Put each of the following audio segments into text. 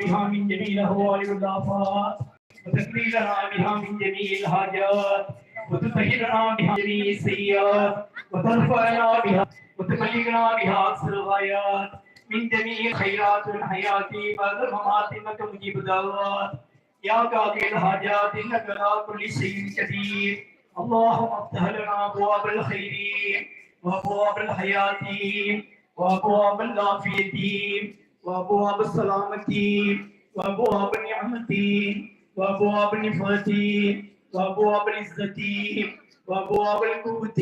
بها من جميع الأهوال والآفات وتقضي لنا بها من جميع الحاجات. وتطهرنا بها من جميع السيئات. وترفعنا بها وتبلغنا بها أقصى الغايات. من جميع الخيرات والحياة بعد الممات إنك مجيب الدعوات يا قاضي الحاجات إنك على كل شيء قدير. اللهم افتح لنا أبواب الخير. وأبواب الحياة. وأبواب العافية وأبواب السلامة وأبواب النعمة وأبواب النفاة وأبواب العزة وأبواب القوة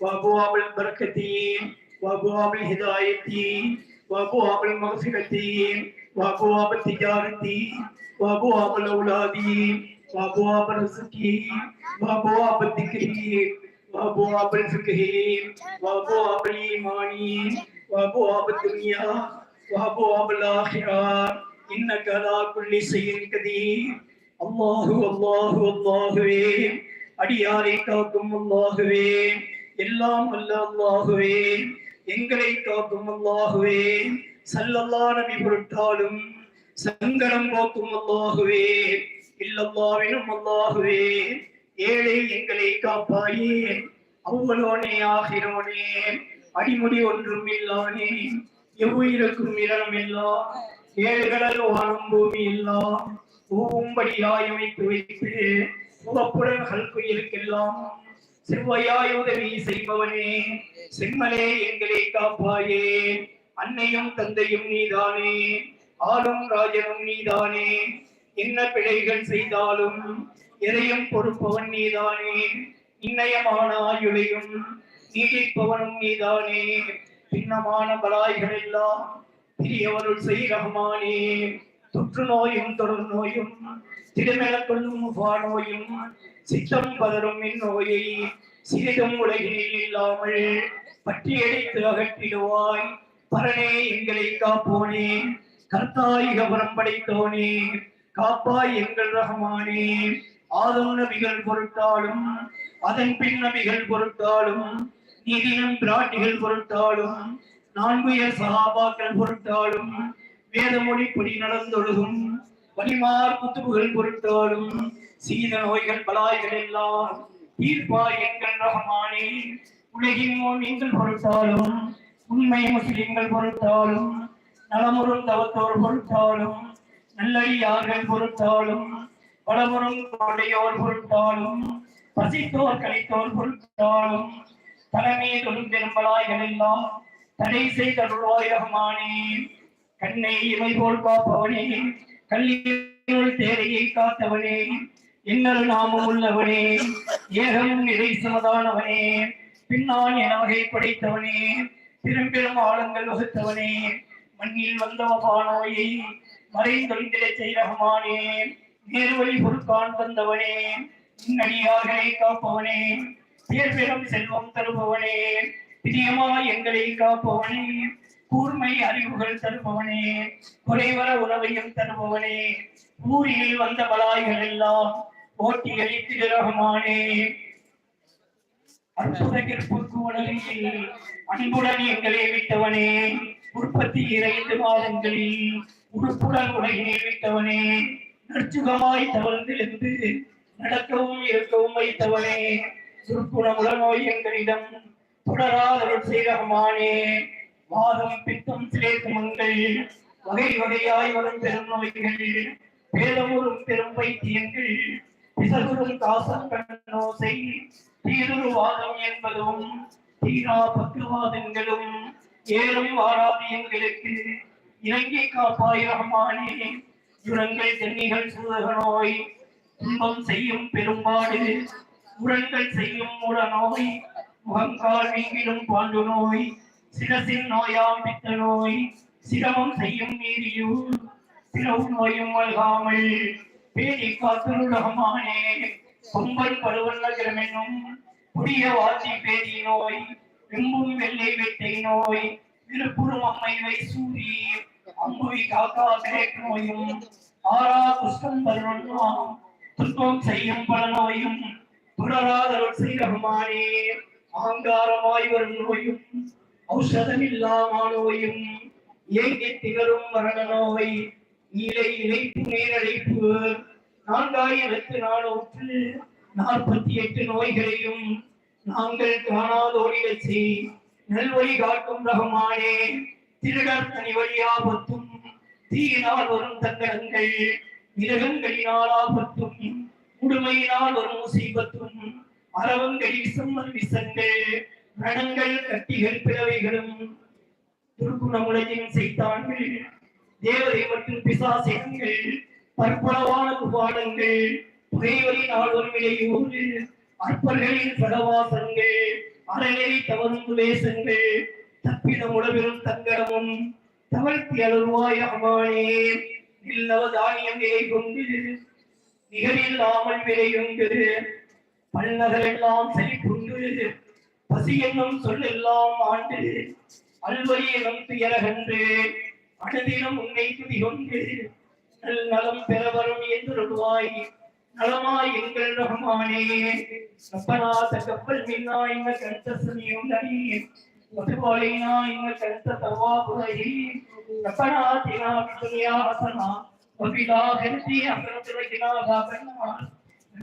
وأبواب البركة وأبواب الهداية وأبواب المغفرة وأبواب التجارة وأبواب الأولاد وأبواب الرزق وأبواب الذكر وأبواب الفقه وأبواب الإيمان وأبواب الدنيا وأبواب الآخرة إنك على كل شيء قدير الله الله அல்லாஹுவே அடியாரை காக்கும் அல்லாஹுவே எல்லாம் அல்ல அல்லாஹுவே எங்களை காக்கும் அல்லாஹுவே சல்லல்லா நபி பொருட்டாலும் சங்கடம் போக்கும் அல்லாஹுவே இல்லல்லாவினும் அல்லாஹுவே ஏழை எங்களை காப்பாயே அவ்வளோனே ஆகிறோனே அடிமுடி ஒன்றும் இல்லானே எவ்வுயிருக்கும் இரணம் எல்லாம் ஏழு கடல் வானம் பூமி எல்லாம் பூவும்படியாய் அமைத்து வைத்து உவப்புடன் கல்குயிலுக்கெல்லாம் செவ்வையாய் உதவி செய்பவனே செம்மலே எங்களை காப்பாயே. அன்னையும் தந்தையும் நீதானே ஆளும் ராஜனும் நீதானே. என்ன பிழைகள் செய்தாலும் எதையும் பொறுப்பவன் நீதானே. இன்னயமான ஆயுளையும் நீடிப்பவனும் நீதானே. பின்னமான பலாய்கள் எல்லாம் பெரியவருள் செய் ரஹ்மானே தொற்று நோயும் தொடர் நோயும் திடமென கொள்ளும் நோயும் சித்தம் பதரும் இந்நோயை சிறிதும் உலகில் இல்லாமல் பட்டியடித்து அகற்றிடுவாய். பரனே எங்களை காப்போனே. கர்த்தாயிக புறம் படைத்தோனே. காப்பாய் எங்கள் ரஹமானே ஆதம் நபிகள் பொருட்டாலும் அதன் பின் நபிகள் பொருட்டாலும் நீதினம் பிராட்டிகள் பொருட்டாலும் நான்குயர் சகாபாக்கள் பொருட்டாலும் வேதமொழிப்படி நடந்தொழுகும் வலிமார் குத்துப்புகள் பொருட்டாலும் சீத நோய்கள் பலாய்கள் எல்லாம் தீர்ப்பாய் எங்கள் ரஹமானே உலகின் நீங்கள் பொருட்டாலும் உண்மை முஸ்லிம்கள் பொருட்டாலும் நலமுறும் தவத்தோர் பொருட்டாலும் நல்லடியார்கள் பொருட்டாலும் வளமுறும் கொடையோர் பொருட்டாலும் பசித்தோர் கழித்தோர் பொருட்டாலும் தலைமை பெரும்பலாய்கள் எல்லாம் தடை செய்த ரகுமானே. கண்ணை இமை போல் காப்பவனே. கல்லியோல் தேரையை காத்தவனே. இன்னொரு நாமம் உள்ளவனே. ஏகம் நிறை சமதானவனே. பின்னான் என வகை படைத்தவனே. பெரும்பெரும் ஆழங்கள் வகுத்தவனே. மண்ணில் வந்த மகாநோயை மறைந்தொழிந்திட செய்தகமானே நேர்வழி பொறுக்கான் தந்தவனே. இன்னடியார்களை காப்பவனே. சேர்பெரும் செல்வம் தருபவனே பிரியமா எங்களை காப்பவனே கூர்மை அறிவுகள் தருபவனே குறைவர உணவையும் தருபவனே ஊரில் வந்த பலாய்கள் எல்லாம் ஓட்டி அழித்து ரகமானே. அற்புத கிற்புக்கு உலகில் அன்புடன் எங்களை விட்டவனே உற்பத்தி இறைந்து மாதங்களில் உறுப்புடன் உலகினை விட்டவனே நற்சுகமாய் தவழ்ந்திருந்து நடக்கவும் இருக்கவும் வைத்தவனே. சுருக்குணமுட நோய் எங்களிடம் தொடராதருள் செய்தகமானே வாதம் பித்தம் சிலேக்குமங்கள் வகை வகையாய் வரும் பெரும் நோய்கள் பேதமுறும் பெரும் வைத்தியங்கள் பிசகுறும் காசம் கண்ணோசை என்பதும் தீரா பக்குவாதங்களும் ஏறும் வாராதியங்களுக்கு இறங்கி காப்பாய் ரஹ்மானே. ஜுரங்கள் தென்னிகள் சூதக நோய் துன்பம் செய்யும் பெரும்பாடு உரங்கள் செய்யும் மூல நோய் முகங்கால் வீங்கிடும் பாண்டு நோய் சிரசின் நோயாம் பித்த நோய் சிரமம் செய்யும் நீரியூர் பிறவு நோயும் வல்காமல் பேடி காத்துருடகமானே கொம்பன் பருவல் நகரம் புதிய வாசி பேதி நோய் எம்பும் வெள்ளை வெட்டை நோய் திருப்புறும் அம்மை வைசூரி அம்புவி காக்கா கிரேக் நோயும் ஆறா புஷ்டம் பருவம் துன்பம் செய்யும் பல நோயும் தொடராதருள் செய்தகமானே ஆங்காரமாய் வரும் நோயும் ஔஷதமில்லாமா நோயும் ஏங்கி திகழும் மரண நோய் இலை இழைப்பு நேரழைப்பு நான்காயிரத்து நானூற்று நாற்பத்தி எட்டு நோய்களையும் நாங்கள் காணாதோடிடச் செய் நல்வழி காட்டும் ரகமானே திருடர் தனி வழியாபத்தும் தீயினால் வரும் தங்கடங்கள் மிருகங்களினால் ஆபத்தும் உடுமையினால் வரும் முசீபத்தும் அரவங்களில் செம்மன் விசங்கள் ரணங்கள் கட்டிகள் பிறவைகளும் துருக்குணமுலையின் செய்தான்கள். தேவதை மற்றும் பிசாசியங்கள் பற்பளவான குபாடங்கள் புகைவரினால் ஒரு விளையோடு அற்பர்களின் படவாசங்கள் அறநெறி தவறும் துவேசங்கள் தப்பிடம் உடவிலும் தங்கடமும் தவழ்த்தி அருள்வாய் அமானே நில்லவ தானியம் கொண்டு நிகரில்லாமல் விளையுங்கு பல்நகரெல்லாம் செழிப்புண்டு. பசி என்னும் சொல்லெல்லாம் ஆண்டு. அல்வரி எனும் துயரகன்று அனுதினம் உன்னை துதிகொண்டு. நல் நலம் பெற வரும் என்றுருவாய் நலமாய் எங்கள் ரகுமானே. கப்பநாத கப்பல் மின்னா இந்த கருத்த சனியும் நடி மதுபாலினா இந்த கருத்த தவா புகை கப்பநாதினா துணியா வசனா وفي الآخرة حسنة وقنا عذاب النار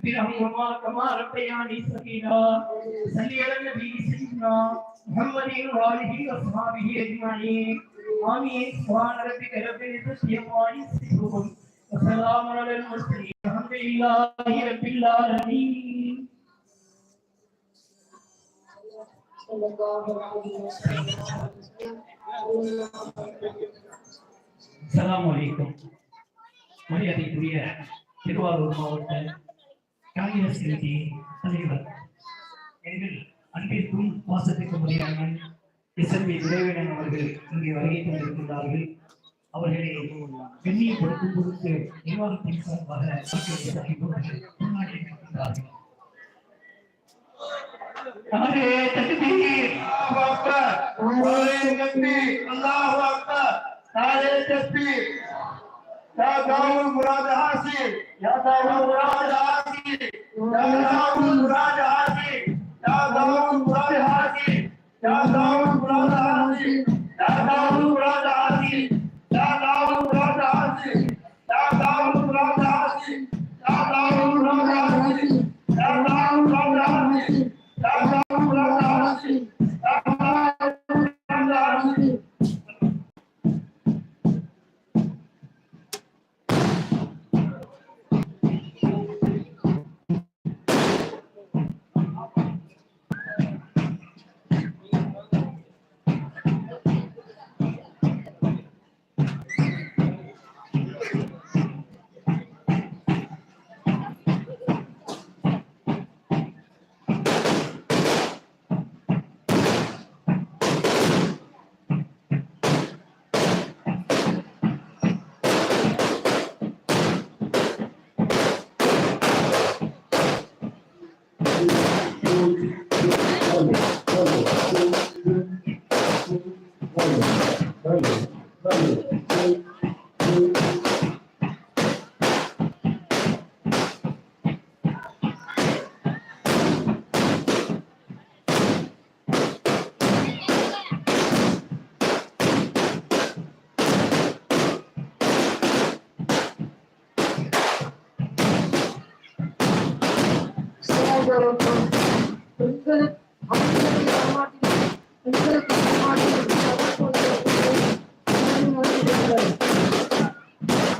برحمهما كما ربياني صغيرا صل على النبي سيدنا محمد وآله وأصحابه أجمعين آمين سبحان ربك رب العزة عما يصفون وسلام على المرسلين الحمد لله رب العالمين صلى الله عليه وسلم السلام عليكم மரியாதைக்குரிய திருவாரூர் மாவட்ட காங்கிரஸ் கமிட்டி தலைவர் எங்கள் அன்பிற்கும் பாசத்திற்கும் மரியாதை எஸ் எல் அவர்கள் இங்கே வருகை தந்திருக்கின்றார்கள். அவர்களை கண்ணியப்படுத்தும் பொருட்டு நிர்வாகத்தின் சார்பாக முன்னாடி அரே தக்பீர் அல்லாஹ் அக்பர். அல்லாஹ் அக்பர். அரே தக்பீர் تابعوا مراد عاصي يا تابعوا مراد عاصي يا تابعوا مراد عاصي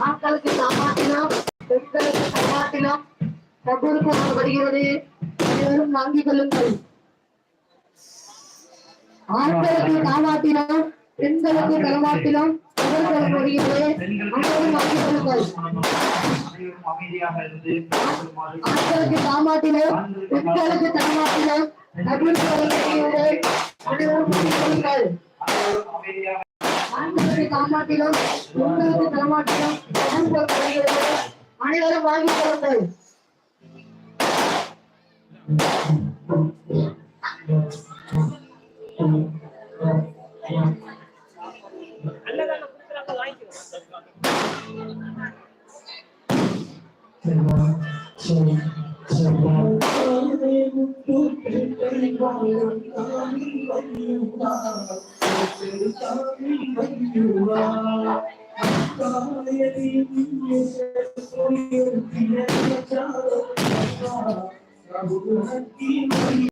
ஆட்களுக்கு சமாட்டினம் பெண்களுக்கு சமாட்டினம் கபூருக்கு வருகிறது அனைவரும் வாங்கிக் கொள்ளுங்கள் ஆண்களுக்கு காமாட்டினம் பெண்களுக்கு களமாட்டினம் கொடுத்தால் போகிறீர்களே அங்கோடு மாற்றி கொடுத்தால் ஆட்களுக்கு தாமாட்டின உட்களுக்கு தன்மாட்டின தாமாட்டிலும் உங்களுக்கு தரமாட்டிலும் அனைவரும் வாங்கிக் கொள்ளுங்கள் يرى حتى يبين يرضي الله ربه الدين